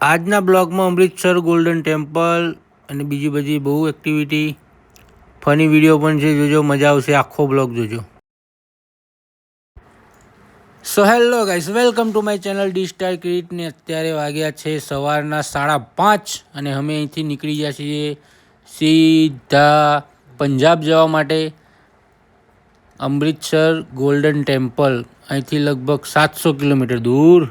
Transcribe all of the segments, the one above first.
આજના બ્લોગમાં Amritsar golden temple અને બીજી બધી બહુ એક્ટિવિટી ફની વીડિયો પણ છે. જોજો, મજા આવશે. આખો બ્લોગ જોજો. So hello guys welcome to my channel D star create અત્યારે વાગ્યા છે સવારના સાડા પાંચ અને અમે અહીંથી નીકળી ગયા છીએ સીધા પંજાબ જવા માટે અમૃતસર ગોલ્ડન ટેમ્પલ અહીંથી લગભગ સાતસો કિલોમીટર દૂર.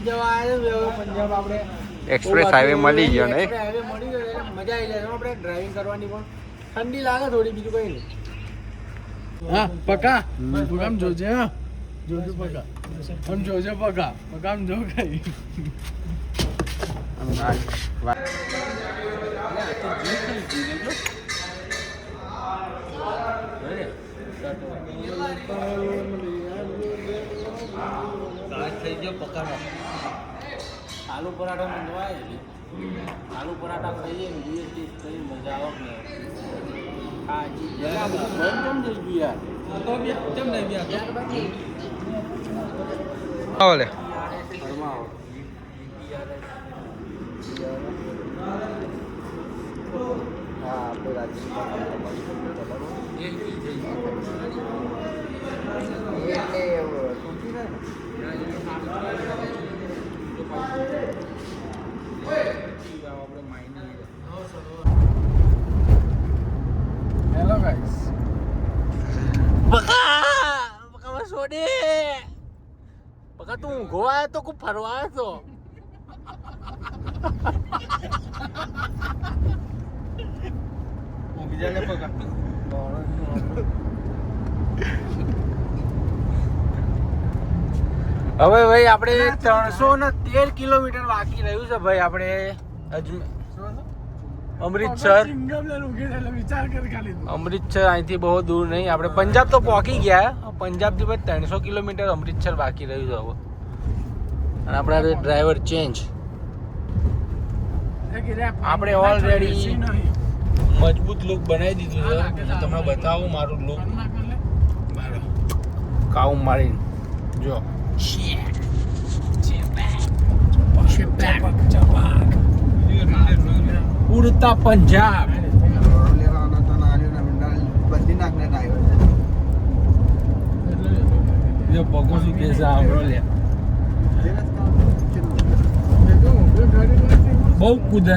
પહોંચી જવા આવ્યો પંજાબ આપણે એક્સપ્રેસ હાઈવે મળી ગયો ને હાઈવે મળી ગયો એટલે મજા આવી જાય આપણે ડ્રાઇવિંગ કરવાની પણ. ઠંડી લાગે થોડી બીજું કઈ નહીં. હા પકા? પકામ જોજે હા. જોજો પકા આમ જોજે પકા પકામ જો કઈ થઈ ગયો પકાનો. આલુ પરાઠા મંગવાય એટલે આલુ પરાઠા ખાઈએ ને બે ચીજ કરી મજા આવે ને હા જી જરા બધું બંધ કેમ થઈ ગયું યાર તો બે કેમ નહીં બે ઓલે હેલો ગાઈસ પકા સોડે પકા તું ઊંઘો આવ્યો તો કુ ફરવા આવ્યો તો બીજાને પકા હવે ભાઈ આપણે ત્રણસો ને તેર કિલોમીટર બાકી રહ્યું છે ભાઈ આપણે અજમે અમૃતસર. અમૃતસર અહીંથી બહુ દૂર નહીં આપણે પંજાબ તો પહોંચી ગયા પંજાબથી ભાઈ ત્રણસો કિલોમીટર અમૃતસર બાકી રહ્યું છે હવે અને આપણા ડ્રાઈવર ચેન્જ આપણે ઓલરેડી મજબૂત લુક બનાવી દીધું છે તમને બતાવું મારું લુક. કાઉ મારીને જો ઉડતા પંજાબ. જો પગો શું કે છે બહુ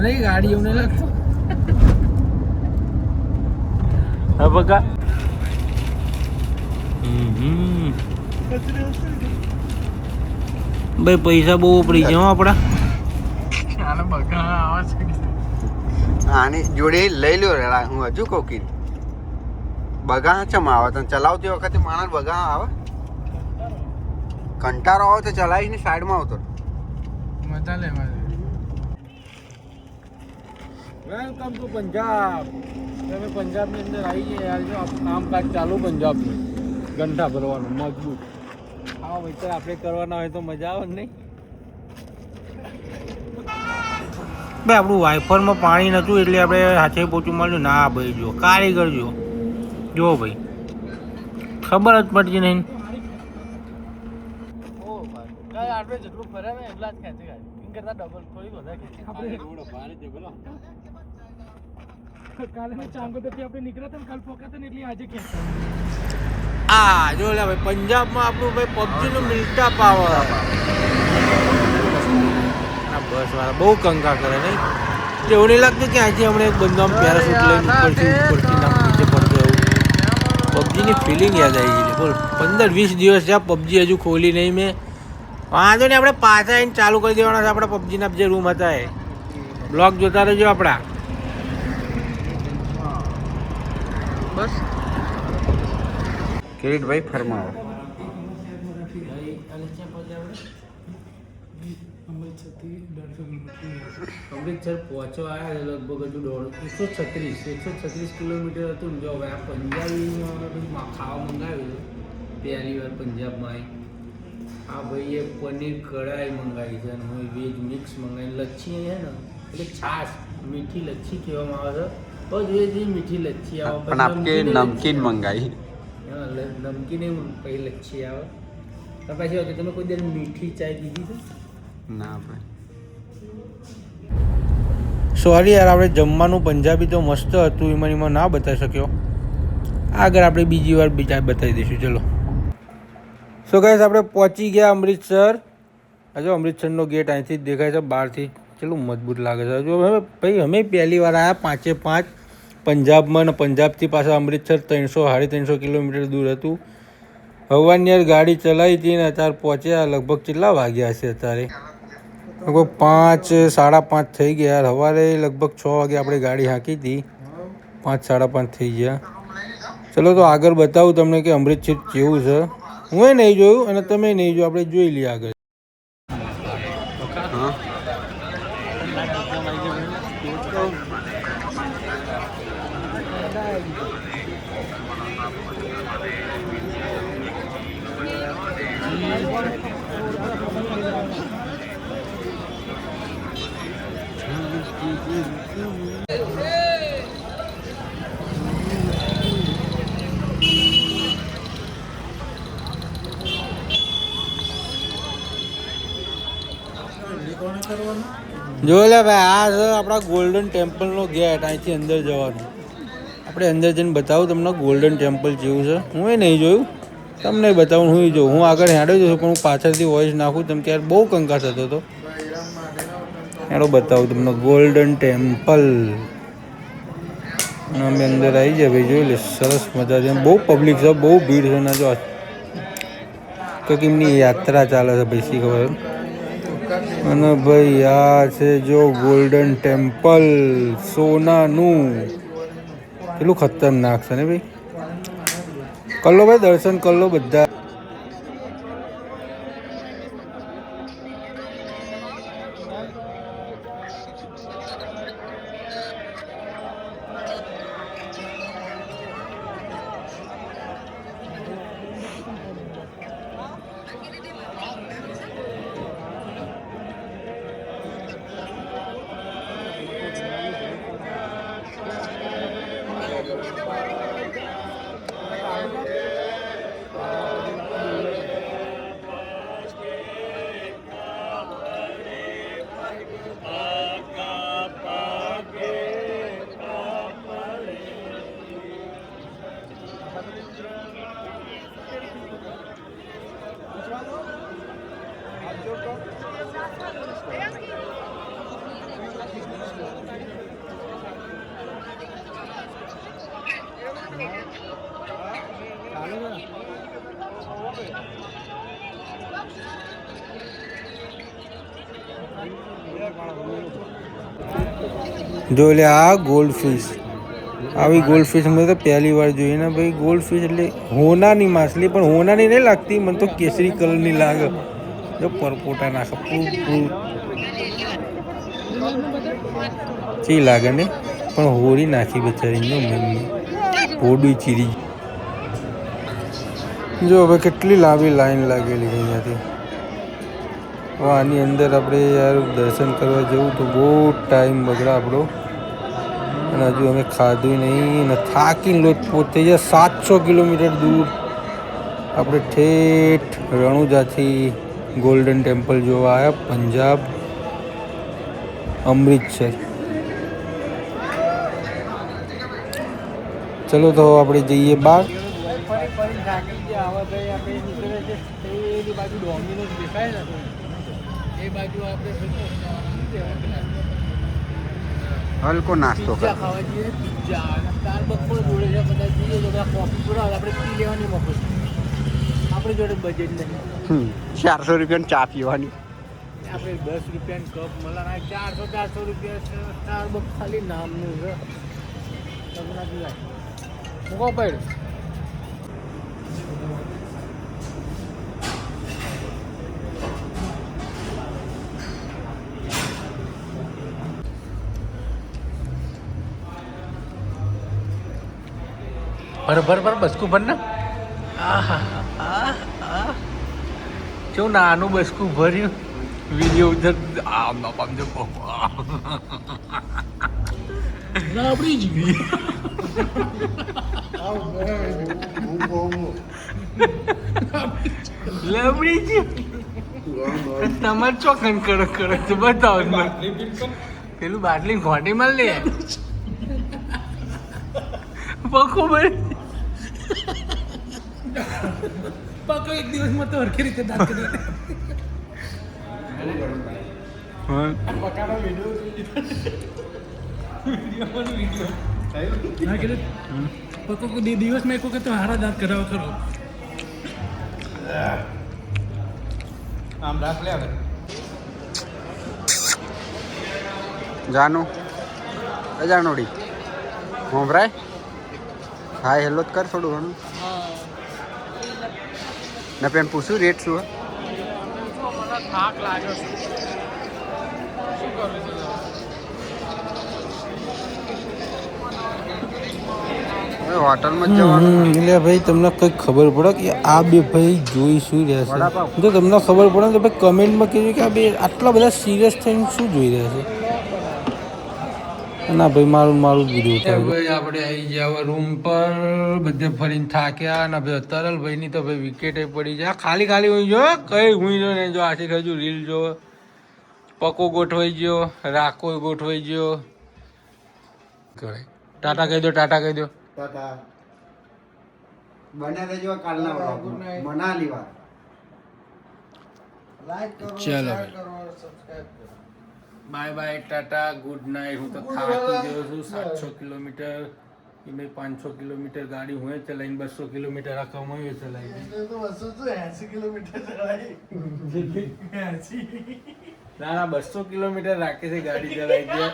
લે ગાડી એવું નહીં ગાડીઓને લાગતો. હા બકા. ભાઈ પૈસા બહુ ઉપડી જાય હો આપડા આને બગા આવા છે કે? આની જોડે લઈ લ્યો રે હું હજુ કહું કે બગા ચમ આવે? તને ચલાવતી વખતે માણસ બગા આવે? કંટારો આવે તો ચલાવીને સાઈડમાં આવતો મજા લે મજા લે. વેલકમ ટુ પંજાબ તમે પંજાબની અંદર આવી ગયા યાર જો કામકાજ ચાલુ પંજાબનું ગંઠા ભરવાનું મજબૂત. હા ભાઈ આપણે કરવાના હોય તો મજા આવે ને નહીં ભાઈ આપણું વાઇફરમાં પાણી નહોતું એટલે આપણે હાથે પોચું મળ્યું ના ભાઈ જો કારીગર જો જો ભાઈ ખબર જ પડતી નહીં આપણે જેટલું ફરે ને એટલા જ ખેંચે ગાડી. એમ કરતાં થોડી વધારે ખેંચે. કાલે ચાંગોદરથી આપણે નીકળ્યા હતા કાલ પોકાતા ને એટલે આજે ખેંચે. આ જો લે ભાઈ પંજાબમાં આપણું ભાઈ પબજીનું મિલ્ટા પાવર બસ વાળા બહુ કંકા કરે નહીં. એવું નહીં લાગતું કે આજે હમણાં એક બંદો આમ પેરાશૂટ લઈને ઉપરથી ઉપરથી નામ નીચે પડતો એવું. પબજીની ફિલિંગ યાદ આવી ગઈ બોલ. પંદર વીસ દિવસ છે પબજી હજુ ખોલી નહીં મેં. વાંધો નહીં આપણે પાછા આવીને ચાલુ કરી દેવાના છે આપણા પબજીના જે રૂમ હતા એ. બ્લોગ જોતા રહેજો આપણા. બસ. કિરીટભાઈ ફરમાવો. અમૃતસર પહોંચવા આવ્યા લગભગ હજુ દોઢ એકસો છત્રીસ એકસો છત્રીસ કિલોમીટર હતું જો હવે આ પંજાબીમાં ખાવા મંગાવ્યું પહેલી વાર પંજાબમાં આવી આ ભાઈએ પનીર કઢાઈ મંગાવી છે અને હું વેજ મિક્સ મંગાવી લચ્છી છે ને એટલે છાશ મીઠી લચ્છી કહેવામાં આવે છે. બસ એ જે મીઠી લચ્છી આવે પણ નમકીન લ- નમકીન એવું પછી લચ્છી આવે. તો પછી ઓકે તમે કોઈ દર મીઠી ચાય પીધી છે? ના ભાઈ. સોરી યાર આપણે જમવાનું પંજાબી તો મસ્ત હતું એમાં એમાં ના બતાવી શક્યો. આગળ આપણે બીજી વાર બીજા બતાવી દઈશું ચલો. સો ગાઈસ આપણે પહોંચી ગયા અમૃતસર. હજુ અમૃતસરનો ગેટ અહીંથી જ દેખાય છે બહારથી. કેટલું મજબૂત લાગે છે. હજુ હવે ભાઈ અમે પહેલી વાર આવ્યા પાંચે પાંચ. પંજાબમાં ને પંજાબથી પાછા અમૃતસર ત્રણસો, સાડી ત્રણસો કિલોમીટર દૂર હતું. હવાનિયર યાર ગાડી ચલાવી હતી ને અત્યારે પહોંચ્યા, લગભગ કેટલા વાગ્યા છે અત્યારે? લગભગ પાંચ, સાડા પાંચ થઈ ગયા. સવારે લગભગ છ વાગે આપણે ગાડી હાંકી હતી. પાંચ, સાડા પાંચ થઈ ગયા. ચલો તો આગળ બતાવું તમને કે અમૃતસર કેવું છે. હું એ નહીં જોયું અને તમે નહીં જોયું. આપણે જોઈ લઈએ આગળ. હા જો લે ભાઈ, આ છે આપણા ગોલ્ડન ટેમ્પલનો ગેટ, અહીંથી અંદર જવાનું. આપણે અંદર જઈને બતાવું તમને ગોલ્ડન ટેમ્પલ જેવું છે. હું એ નહીં જોયું. તમને બતાવું, હું જોઉં. હું આગળ હેડો છું, પણ હું પાછળથી વોઇસ નાખું તમે ત્યારે બહુ કંકા થતો હતો. હેડો બતાવું તમને ગોલ્ડન ટેમ્પલ અમે અંદર આવી જાય ભાઈ, જોઈ લે, સરસ મજા છે. બહુ પબ્લિક છે, બહુ ભીડ છે ના જો કંઈક એમની યાત્રા ચાલે છે ભાઈ, શી ખબર અને ભાઈ, આ છે જો ગોલ્ડન ટેમ્પલ સોનાનું. કેટલું ખતરનાક છે ને ભાઈ? કર લો ભાઈ, દર્શન કર લો બધા. જો લે, આ ગોલ્ડ ફિશ આવી ગોલ્ડ ફિશ મેં તો પહેલી વાર જોઈ ને ભાઈ. ગોલ્ડ ફિશ એટલે હોનાની માછલી, પણ હોનાની નહીં લાગતી. મને તો કેસરી કલરની લાગે. જો પરપોટા નાખે પૂર પૂર ચી લાગે ને? પણ હોરી નાખી બચારી મમ્મી. હોડી ચીરી. જો હવે કેટલી લાંબી લાઈન લાગેલી અહીંયાથી. આની અંદર આપણે યાર દર્શન કરવા જવું તો બહુ ટાઈમ બગડા આપણો. અને હજુ અમે ખાધું નહીં અને થાકીને લોટપોટ થઈ જાય સાતસો કિલોમીટર દૂર. આપણે ઠેઠ રણુજાથી ગોલ્ડન ટેમ્પલ જોવા આવ્યા, પંજાબ, અમૃતસર. ચલો તો આપણે જઈએ બહાર. બાજુ ડોમિનોઝ દેખાય ને એ બાજુ આપણે હલકો નાસ્તો પિઝા ખાવા જઈએ પિઝા સ્ટારબક્સ પણ જોડે છે બધા જઈએ તો કોફી જોડે આપણે પી લેવાની મફત આપણી જોડે બજેટ નહીં ચારસો રૂપિયાની ચા પીવાની. આપણે દસ રૂપિયાની કપ મળે ચારસો ચારસો રૂપિયા સ્ટારબક્સ ખાલી નામનું છે. તમને પીવાય મૂકો પડ. ભર ભર ભર બસકું ભર ને. આહ નાનું બસકું ભર્યું? વીડિયો ઉધર આમ આમ જો. આપણી જ. લબડી છે તમારે ચોકન કડક કડક તો બતાવો પેલું બાટલી ઘોટી માં લે. ભાઈ પકો એક દિવસમાં તો હરખી રીતે દાંત કરી દિવસ મેં પકો દિવસમાં એક વખત તો હારા દાંત કરાવો ખરો. આમ રાખ લે હવે. જાનું. અજાણોડી હોંભરાય? હા હેલો જ કર થોડું ઘણું. ને પેમ પૂછું રેટ શું હે? થાક લાગ્યો શું કરું હોટલમાં જવાનું એટલે ભાઈ તમને કંઈક ખબર પડે કે આ બે ભાઈ જોઈ શું રહ્યા છે? જો તમને ખબર પડે તો ભાઈ કમેન્ટમાં કહેજો કે આ બે આટલા બધા સિરિયસ થઈને શું જોઈ રહ્યા છે? ના ભાઈ મારું મારું વીડિયો ભાઈ આપણે આવી ગયા રૂમ પર બધે ફરીને થાક્યા અને ભાઈ તરલ ભાઈની તો ભાઈ વિકેટ પડી જાય. ખાલી ખાલી હું જો કઈ હું જો ને જો આથી ખજુ રીલ જો પકો ગોઠવાઈ ગયો રાકો ગોઠવાઈ ગયો. ટાટા કહી દો ટાટા કહી દો. ટાટા. બને રહેજો કાલના વ્લોગમાં મનાલી વાર લાઈક કરો ચલો શેર ભાઈ. કરો સબસ્ક્રાઇબ કરો. Bye bye tata good night. હું તો થાકી ગયો છું. સાતસો કિલોમીટર. એ પાંચસો કિલોમીટર ગાડી હું ચલાવીને બસો કિલોમીટર આ હોય ચલાવી બસો તો એસી કિલોમીટર ચલાવી? ના ના બસો કિલોમીટર રાખે છે ગાડી ચલાવી છે.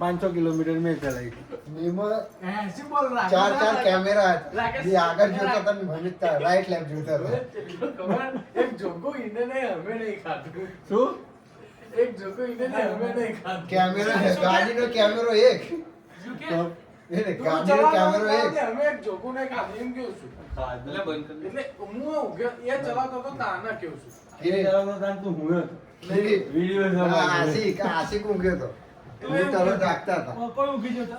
પાંચસો કિલોમીટર મેં ચલાવી ચાર ચાર કેમેરા જે આગળ જોતા તમે મને રાઈટ લેફ્ટ જોતા એક જોકો ઈને નહીં અમે નહીં ખાતું શું? એક જોકો ઈને ને અમે નહીં ખાતા કેમેરો ગાડીનો કેમેરો એક. શું એ ગાડીનો ચલાવતો કેમેરો હતો એક. ને અમે એક જોકો નહીં ખાધું એમ કેવું છું. એટલે હું એ ચલાવતો તાના કેવું છું. હા, આશિક આશિક ઊંઘ્યો હતો હું તરત જાગતા હતા.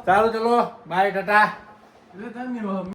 ચાલો ચલો. Bye tata. એટલે તને